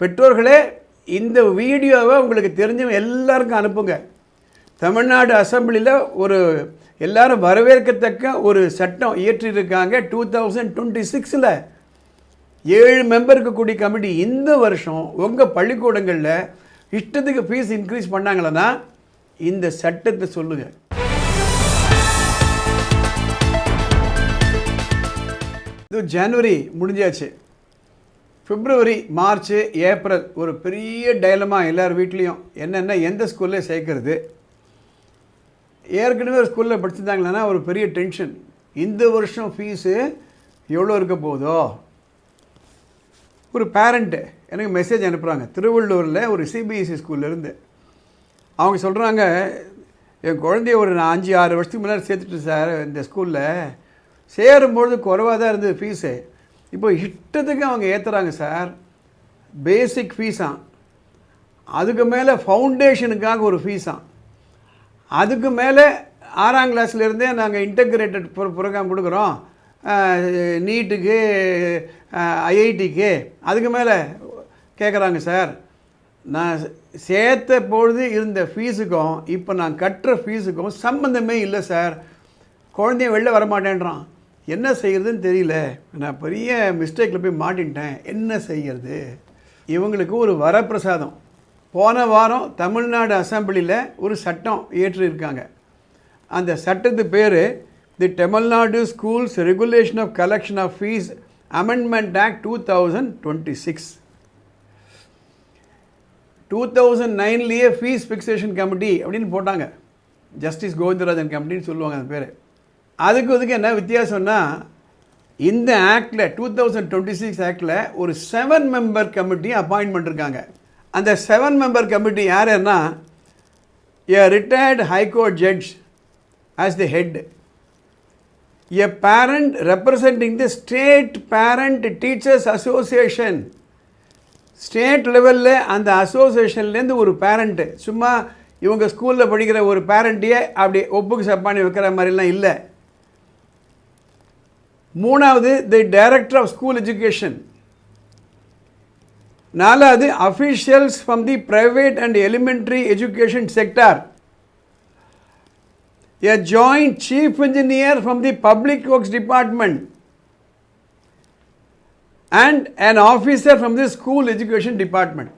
பெற்றோர்களே இந்த வீடியோவை உங்களுக்கு தெரிஞ்சவங்க எல்லாருக்கும் அனுப்புங்க. தமிழ்நாடு அசெம்பிளியில் ஒரு எல்லாரும் வரவேற்கத்தக்க ஒரு சட்டம் இயற்றியிருக்காங்க டூ தௌசண்ட் டுவெண்ட்டி சிக்ஸில் ஏழு மெம்பருக்கு கூடிய கமிட்டி இந்த வருஷம் உங்கள் பள்ளிக்கூடங்களில் இஷ்டத்துக்கு ஃபீஸ் இன்க்ரீஸ் பண்ணாங்களன்னா இந்த சட்டத்தை சொல்லுங்கள் இது ஜனவரி முடிஞ்சாச்சு. பிப்ரவரி மார்ச் ஏப்ரல் ஒரு பெரிய டைலமா எல்லார் வீட்லேயும். என்னென்ன எந்த ஸ்கூலில் சேர்க்கறது. ஏற்கனவே ஒரு ஸ்கூலில் படிச்சிருந்தாங்களேன்னா ஒரு பெரிய டென்ஷன் இந்த வருஷம் ஃபீஸு எவ்வளோ இருக்க போதோ ஒரு பேரண்ட்டு எனக்கு மெசேஜ் அனுப்புகிறாங்க திருவள்ளூரில் ஒரு சிபிஎஸ்சி ஸ்கூல்லேருந்து அவங்க சொல்கிறாங்க என் குழந்தைய ஒரு நான் அஞ்சு ஆறு வருஷத்துக்கு முன்னாடி சேர்த்துட்டு சார் இந்த ஸ்கூலில் சேரும்பொழுது குறைவாக தான் இருந்தது ஃபீஸு இப்போ இஷ்டத்துக்கு அவங்க ஏற்றுறாங்க சார் பேசிக் ஃபீஸாம் அதுக்கு மேலே ஃபவுண்டேஷனுக்காக ஒரு ஃபீஸாம் அதுக்கு மேலே ஆறாம் கிளாஸ்லேருந்தே நாங்கள் இன்டகிரேட்டட் ப்ரோக்ராம் கொடுக்குறோம். நீட்டுக்கு ஐஐடிக்கு அதுக்கு மேலே கேட்குறாங்க சார் நான் சேர்த்த பொழுது இருந்த ஃபீஸுக்கும் இப்போ நான் கட்டுற ஃபீஸுக்கும் சம்மந்தமே இல்லை சார் குழந்தைய வெளில வரமாட்டேன்றான். என்ன செய்கிறதுன்னு தெரியல. நான் பெரிய மிஸ்டேக்கில் போய் மாட்டின்ட்டேன். என்ன செய்கிறது இவங்களுக்கு ஒரு வரப்பிரசாதம். போன வாரம் தமிழ்நாடு அசம்பிளியில் ஒரு சட்டம் இயற்றியிருக்காங்க அந்த சட்டத்து பேர் the Tamil Nadu schools regulation of collection of fees amendment act two thousand twenty six two thousand நைன்லேயே fees fixation committee அப்படின்னு போட்டாங்க. ஜஸ்டிஸ் கோவிந்தராஜன் கமிட்டின்னு சொல்லுவாங்க அந்த பேர். அதுக்கு இதுக்கு என்ன வித்தியாசம்னா இந்த ஆக்டில் டூ தௌசண்ட் டுவெண்ட்டி சிக்ஸ் ஆக்டில் ஒரு செவன் மெம்பர் கமிட்டி அப்பாயின்ட் பண்ணிருக்காங்க. அந்த செவன் மெம்பர் கமிட்டி யாருன்னா a retired high court judge as the head a parent representing the state parent teachers association state லெவலில் அந்த அசோசியேஷன்லேருந்து ஒரு பேரண்ட்டு சும்மா இவங்க ஸ்கூலில் படிக்கிற ஒரு பேரண்ட்டையே அப்படி ஒப்புக்கு சப்பானி வைக்கிற மாதிரிலாம் இல்லை. மூணாவது the director of school education நாலாவது officials from the private and elementary education sector a joint chief engineer from the public works department and an officer from the school education department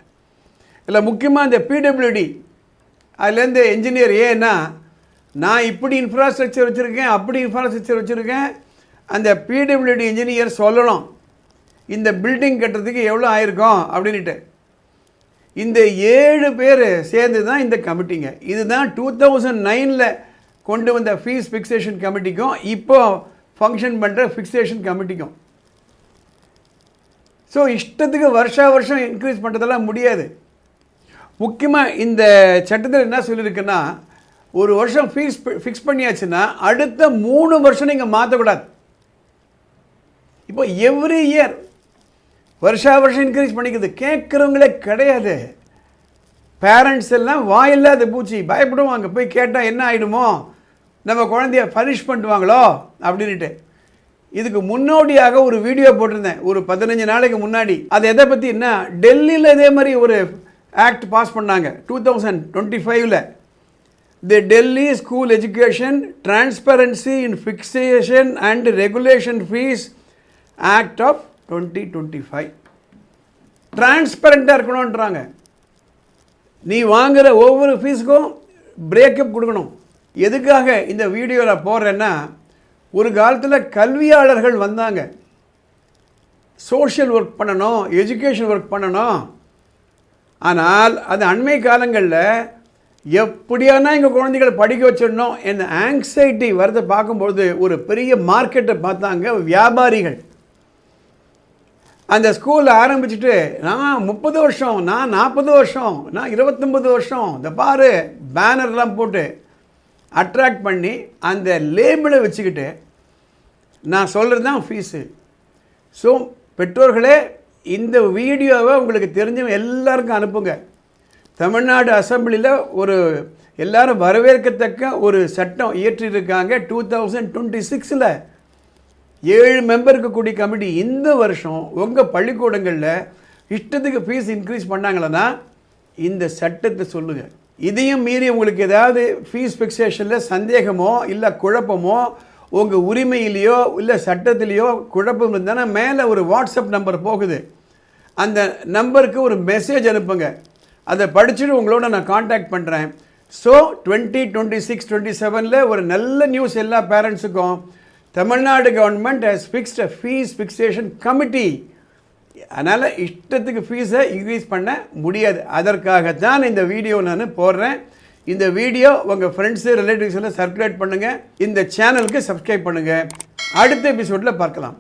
இதில் முக்கியமாக இந்த பிடபிள்யூடி அதுலேருந்து engineer ஏன்னா நான் இப்படி infrastructure வச்சுருக்கேன் அப்படி இன்ஃப்ராஸ்ட்ரக்சர் வச்சுருக்கேன் அந்த பிடபிள்யூடி இன்ஜினியர் சொல்லணும் இந்த பில்டிங் கட்டுறதுக்கு எவ்வளோ ஆயிருக்கும் அப்படின்ட்டு இந்த ஏழு பேர் சேர்ந்து தான் இந்த கமிட்டிங்க இதுதான் டூ தௌசண்ட் நைனில் கொண்டு வந்த ஃபீஸ் ஃபிக்சேஷன் கமிட்டிக்கும் இப்போ ஃபங்க்ஷன் பண்ணுற ஃபிக்சேஷன் கமிட்டிக்கும் ஸோ இஷ்டத்துக்கு வருஷா வருஷம் இன்க்ரீஸ் பண்ணுறதெல்லாம் முடியாது. முக்கியமாக இந்த சட்டத்தில் என்ன சொல்லியிருக்குன்னா ஒரு வருஷம் ஃபீஸ் ஃபிக்ஸ் பண்ணியாச்சுன்னா அடுத்த மூணு வருஷம் நீங்கள் மாற்றக்கூடாது இப்போ எவ்ரி இயர் வருஷா வருஷம் இன்க்ரீஸ் பண்ணிக்கிறது கேட்குறவங்களே கிடையாது. பேரண்ட்ஸ் எல்லாம் வாயில்லாத பூச்சி. பயப்படுவாங்க. போய் கேட்டால் என்ன ஆகிடுமோ நம்ம குழந்தைய பனிஷ் பண்ணுவாங்களோ அப்படின்ட்டு இதுக்கு முன்னோடியாக ஒரு வீடியோ போட்டிருந்தேன். ஒரு பதினஞ்சு நாளைக்கு முன்னாடி. அது எதை பற்றி என்ன? டெல்லியில் இதே மாதிரி ஒரு ஆக்ட் பாஸ் பண்ணாங்க. டூ தௌசண்ட் டுவெண்ட்டி ஃபைவ்ல the Delhi school education transparency in fixation and regulation fees act of twenty twenty five டிரான்ஸ்பரண்ட்டாக இருக்கணுன்றாங்க நீ வாங்குகிற ஒவ்வொரு ஃபீஸுக்கும் பிரேக்கப் கொடுக்கணும். எதுக்காக இந்த வீடியோவில் போடுறேன்னா ஒரு காலத்தில் கல்வியாளர்கள் வந்தாங்க. சோஷியல் ஒர்க் பண்ணணும் எஜுகேஷன் ஒர்க் பண்ணணும். ஆனால் அது அண்மை காலங்களில் எப்படியானா எங்கள் குழந்தைகளை படிக்க வச்சிடணும் என் ஆங்ஸைட்டி வரதை பார்க்கும்பொழுது ஒரு பெரிய மார்க்கெட்டை பார்த்தாங்க வியாபாரிகள். அந்த ஸ்கூலில் ஆரம்பிச்சுட்டு நான் முப்பது வருஷம் நான் நாற்பது வருஷம் நான் இருபத்தொம்பது வருஷம் இந்த பாரு பேனர்லாம் போட்டு அட்ராக்ட் பண்ணி அந்த லேபிளை வச்சுக்கிட்டு நான் சொல்கிறது தான் ஃபீஸு ஸோ பெற்றோர்களே இந்த வீடியோவை உங்களுக்கு தெரிஞ்சவங்க எல்லாருக்கும் அனுப்புங்க. தமிழ்நாடு அசெம்பிளியில் ஒரு எல்லாரும் வரவேற்கத்தக்க ஒரு சட்டம் இயற்றியிருக்காங்க டூ தௌசண்ட் டுவெண்ட்டி சிக்ஸில் ஏழு மெம்பருக்கு கூடிய கமிட்டி இந்த வருஷம் உங்கள் பள்ளிக்கூடங்களில் இஷ்டத்துக்கு ஃபீஸ் இன்க்ரீஸ் பண்ணாங்களன்னா இந்த சட்டத்தை சொல்லுங்கள் இதையும் மீறி உங்களுக்கு ஏதாவது ஃபீஸ் ஃபிக்ஸேஷனில் சந்தேகமோ இல்லை குழப்பமோ உங்கள் உரிமையிலையோ இல்லை சட்டத்திலேயோ குழப்பம் இருந்தானா மேலே ஒரு வாட்ஸ்அப் நம்பர் போகுது. அந்த நம்பருக்கு ஒரு மெசேஜ் அனுப்புங்க. அதை படிச்சுட்டு உங்களோட நான் காண்டாக்ட் பண்ணுறேன் so twenty twenty six twenty செவனில் ஒரு நல்ல நியூஸ் எல்லா பேரண்ட்ஸுக்கும் Tamil Nadu government has fixed fees fixation committee அதனால் இஷ்டத்துக்கு ஃபீஸை இன்க்ரீஸ் பண்ண முடியாது. அதற்காகத்தான் இந்த வீடியோ நான் போடுறேன். இந்த வீடியோ உங்கள் ஃப்ரெண்ட்ஸு ரிலேட்டிவ்ஸ் எல்லாம் சர்க்குலேட் பண்ணுங்கள் இந்த சேனலுக்கு சப்ஸ்கிரைப் பண்ணுங்கள் அடுத்த எபிசோடில் பார்க்கலாம்.